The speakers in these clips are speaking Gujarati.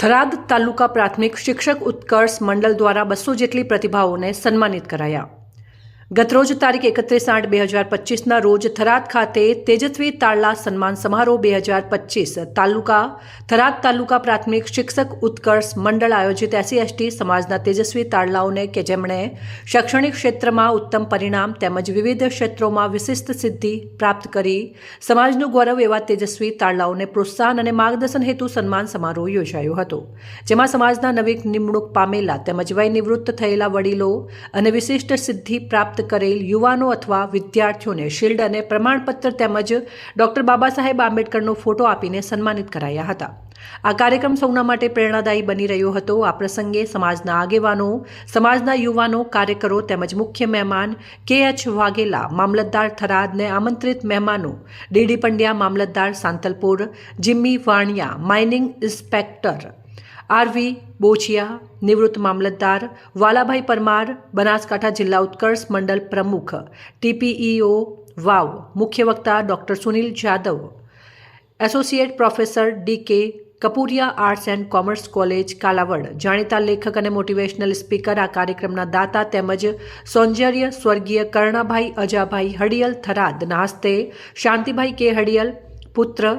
થરાદ તાલુકા પ્રાથમિક શિક્ષક ઉત્કર્ષ મંડળ દ્વારા બસો જેટલી પ્રતિભાઓને સન્માનિત કરાયા. ગતરોજ તારીખ એકત્રીસ આઠ બે હજાર પચીસના રોજ થરાદ ખાતે તેજસ્વી તાળલા સન્માન સમારોહ બે હજાર પચીસ. તાલુકા, થરાદ તાલુકા પ્રાથમિક શિક્ષક ઉત્કર્ષ મંડળ આયોજિત એસસી એસટી સમાજના તેજસ્વી તાળલાઓને કે જેમણે શૈક્ષણિક ક્ષેત્રમાં ઉત્તમ પરિણામ તેમજ વિવિધ ક્ષેત્રોમાં વિશિષ્ટ સિદ્ધિ પ્રાપ્ત કરી, સમાજનું ગૌરવ એવા તેજસ્વી તાળલાઓને પ્રોત્સાહન અને માર્ગદર્શન હેતુ સન્માન સમારોહ યોજાયો હતો. જેમાં સમાજના નવી નિમણૂક પામેલા તેમજ વય નિવૃત્ત થયેલા વડીલો અને વિશિષ્ટ સિદ્ધિ પ્રાપ્ત કરેલ યુવાનો અથવા વિદ્યાર્થીઓને શિલ્ડ અને પ્રમાણપત્ર તેમજ ડોક્ટર બાબા સાહેબ આંબેડકરનો ફોટો આપીને સન્માનિત કરાયા હતા. આ કાર્યક્રમ સૌના માટે પ્રેરણાદાયી બની રહ્યો હતો. આ પ્રસંગે સમાજના આગેવાનો, સમાજના યુવાનો, કાર્યકરો તેમજ મુખ્ય મહેમાન કે એચ વાઘેલા, મામલતદાર થરાદને આમંત્રિત મહેમાનો ડીડી પંડ્યા, મામલતદાર Santalpur, Jimmy Vaniya, mining inspector RV Bochiya નિવૃત્ત મામલતદાર, વાલાભાઈ પરમાર, બનાસકાંઠા જિલ્લા ઉત્કર્ષ મંડળ પ્રમુખ, ટીપીઈઓ, વાવ, મુખ્ય વક્તા doctor Sunil Jadav, associate professor D K Kapuriya arts and commerce college, Kalavad, જાણીતા લેખક અને મોટિવેશનલ સ્પીકર આ કાર્યક્રમના દાતા તેમજ સૌંદર્ય સ્વર્ગીય કર્ણાભાઈ અજાભાઈ હડિયલ થરાદના હસ્તે શાંતિભાઈ કે હડિયલ પુત્ર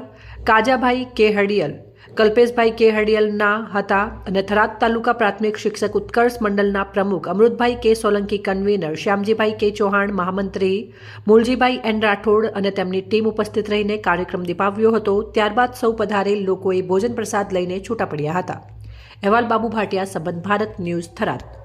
કાજાભાઈ કે હડિયલ કલ્પેશભાઈ કે હડિયલના હતા અને થરાદ તાલુકા પ્રાથમિક શિક્ષક ઉત્કર્ષ મંડળના પ્રમુખ અમૃતભાઈ કે સોલંકી કન્વીનર, શ્યામજીભાઈ કે ચૌહાણ મહામંત્રી, મૂળજીભાઈ એન રાઠોડ અને તેમની ટીમ ઉપસ્થિત રહીને કાર્યક્રમ દીપાવ્યો હતો. ત્યારબાદ સૌ પધારેલ લોકોએ ભોજન પ્રસાદ લઈને છૂટા પડ્યા હતા. અહેવાલ બાબુ ભાટિયા, સંબંધ ભારત ન્યૂઝ થરાદ.